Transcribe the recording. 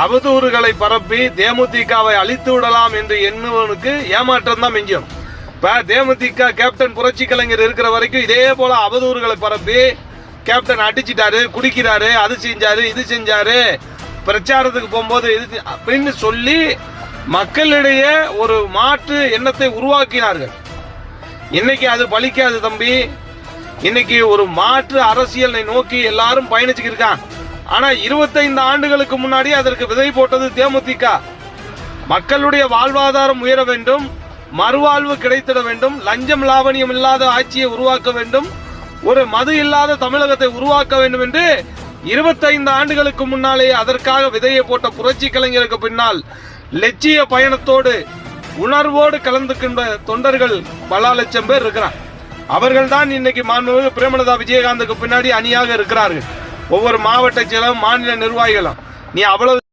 அவதூறுகளை பரப்பி தேமுதிகவை அழித்து விடலாம் என்று எண்ணுவனுக்கு ஏமாற்றம் தான் மிஞ்சும். இப்போ தேமுதிக கேப்டன் புரட்சி கலைஞர் இருக்கிற வரைக்கும் இதே போல அவதூறுகளை பரப்பி கேப்டன் அடிச்சிட்டாரு குடிக்கிறாரு அது செஞ்சாரு இது செஞ்சாரு பிரச்சாரத்துக்கு போகும்போது இது அப்படின்னு சொல்லி மக்களிடையே ஒரு மாற்று எண்ணத்தை உருவாக்கினார்கள். இன்னைக்கு அது பலிக்காது தம்பி. இன்னைக்கு ஒரு மாற்று அரசியலை நோக்கி எல்லாரும் பயணிச்சுக்கிட்டு இருக்கான் ஆனா இருபத்தைந்து ஆண்டுகளுக்கு முன்னாடி அதற்கு விதை போட்டது தேமுதிக. மக்களுடைய வாழ்வாதாரம் உயர வேண்டும் மறுவாழ்வு கிடைத்திட வேண்டும் லஞ்சம் லாவணியம் இல்லாத ஆட்சியை உருவாக்க வேண்டும் ஒரு மது இல்லாத தமிழகத்தை உருவாக்க வேண்டும் என்று இருபத்தைந்து ஆண்டுகளுக்கு முன்னாலே அதற்காக விதையை போட்ட புரட்சி கலைஞருக்கு பின்னால் லட்சிய பயணத்தோடு உணர்வோடு கலந்துக்கின்ற தொண்டர்கள் பல லட்சம் பேர் இருக்கிறார் அவர்கள் தான் இன்னைக்கு மாண்புமிகு பிரேமலதா விஜயகாந்துக்கு பின்னாடி அணியாக இருக்கிறார்கள். ஒவ்வொரு மாவட்ட செயலும் மாநில நிர்வாகிகளும். நீ அவ்வளவு